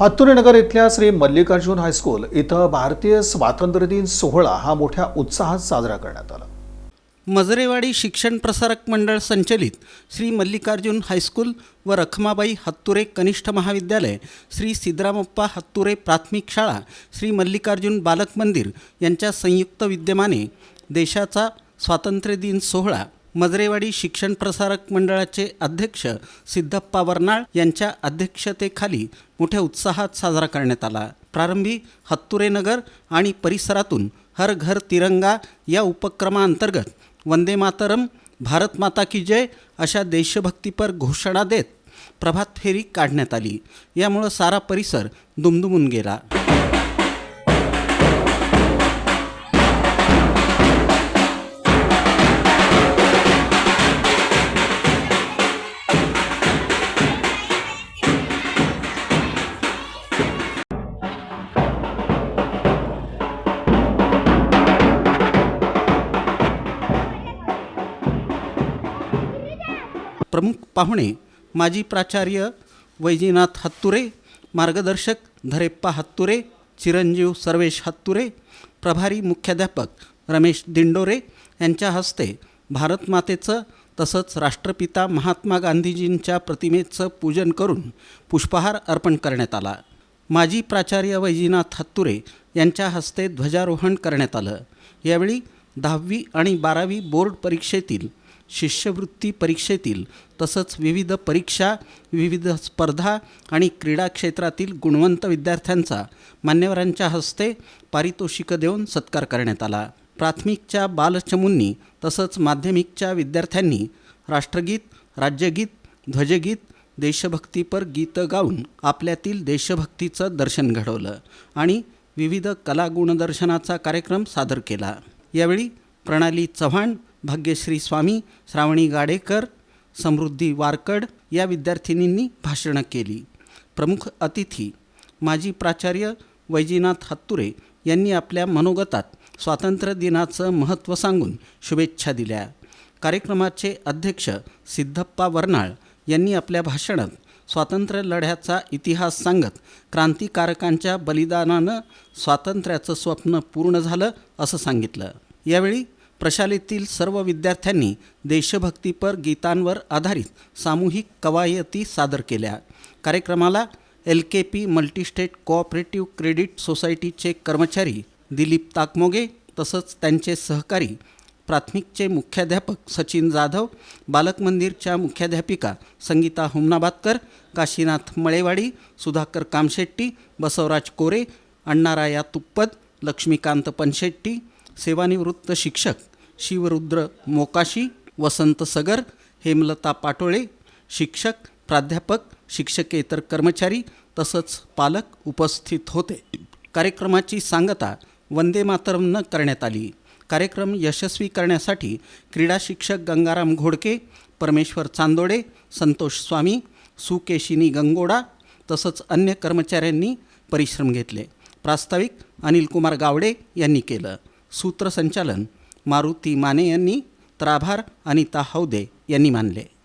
हत्तुरीनगर इथल्या श्री मल्लिकार्जुन हायस्कूल इथं भारतीय स्वातंत्र्य दिन सोहळा हा मोठ्या उत्साहात साजरा करण्यात आला. मजरेवाडी शिक्षण प्रसारक मंडळ संचलित श्री मल्लिकार्जुन हायस्कूल व रखमाबाई हत्तुरे कनिष्ठ महाविद्यालय श्री सिद्धरामप्पा हत्तुरे प्राथमिक शाळा श्री मल्लिकार्जुन बालक मंदिर यांच्या संयुक्त विद्यमाने देशाचा स्वातंत्र्य दिन सोहळा मजरेवाडी शिक्षण प्रसारक मंडळाचे अध्यक्ष सिद्धप्पा वर्नाळ यांच्या अध्यक्षतेखाली मोठ्या उत्साहात साजरा करण्यात आला. प्रारंभी हत्तुरेनगर आणि परिसरातून हर घर तिरंगा या उपक्रमाअंतर्गत वंदे मातरम भारत माता की जय अशा देशभक्तीपर घोषणा देत प्रभात फेरी काढण्यात आली. यामुळं सारा परिसर दुमदुमून गेला. प्रमुख पाहुणे माजी प्राचार्य वैजीनाथ हत्तुरे मार्गदर्शक धरेप्पा हत्तुरे चिरंजीव सर्वेश हत्तुरे प्रभारी मुख्याध्यापक रमेश दिंडोरे यांच्या हस्ते भारतमातेचं तसंच राष्ट्रपिता महात्मा गांधीजींच्या प्रतिमेचं पूजन करून पुष्पहार अर्पण करण्यात आला. माजी प्राचार्य वैजीनाथ हत्तुरे यांच्या हस्ते ध्वजारोहण करण्यात आलं. यावेळी दहावी आणि बारावी बोर्ड परीक्षेतील शिष्यवृत्ती परीक्षेतील तसंच विविध परीक्षा विविध स्पर्धा आणि क्रीडा क्षेत्रातील गुणवंत विद्यार्थ्यांचा मान्यवरांच्या हस्ते पारितोषिकं देऊन सत्कार करण्यात आला. प्राथमिकच्या बालचमूंनी तसंच माध्यमिकच्या विद्यार्थ्यांनी राष्ट्रगीत राज्यगीत ध्वजगीत देशभक्तीपर गीतं गाऊन आपल्यातील देशभक्तीचं दर्शन घडवलं आणि विविध कला गुणदर्शनाचा कार्यक्रम सादर केला. यावेळी प्रणाली चव्हाण भाग्यश्री स्वामी श्रावणी गाडेकर समृद्धी वारकड या विद्यार्थिनींनी भाषणं केली. प्रमुख अतिथी माजी प्राचार्य वैजीनाथ हत्तुरे यांनी आपल्या मनोगतात स्वातंत्र्य दिनाचं महत्त्व सांगून शुभेच्छा दिल्या. कार्यक्रमाचे अध्यक्ष सिद्धप्पा वर्नाळ यांनी आपल्या भाषणात स्वातंत्र्य लढ्याचा इतिहास सांगत क्रांतिकारकांच्या बलिदानानं स्वातंत्र्याचं स्वप्न पूर्ण झालं असं सांगितलं. यावेळी प्रशालेतील सर्व विद्यार्थ्यांनी देशभक्तीपर गीतांवर आधारित सामूहिक कवायती सादर केल्या. कार्यक्रमाला L K P multistate cooperative credit सोसायटीचे कर्मचारी दिलीप ताकमोगे तसंच त्यांचे सहकारी प्राथमिकचे मुख्याध्यापक सचिन जाधव बालक मंदिरच्या मुख्याध्यापिका संगीता हुमनाबादकर काशीनाथ मळेवाडी सुधाकर कामशेट्टी बसवराज कोरे अण्णाराया तुप्पद लक्ष्मीकांत पनशेट्टी सेवानिवृत्त शिक्षक शिवरुद्र मोकाशी वसंत सगर हेमलता पाटोळे शिक्षक प्राध्यापक शिक्षकेतर कर्मचारी तसंच पालक उपस्थित होते. कार्यक्रमाची सांगता वंदे मातरमनं करण्यात आली. कार्यक्रम यशस्वी करण्यासाठी क्रीडा शिक्षक गंगाराम घोडके परमेश्वर चांदोडे संतोष स्वामी सुकेशिनी गंगोडा तसंच अन्य कर्मचाऱ्यांनी परिश्रम घेतले. प्रास्ताविक अनिलकुमार गावडे यांनी केलं. सूत्रसंचालन मारुती माने यांनी तर आभार अनिता हौदे यांनी मानले.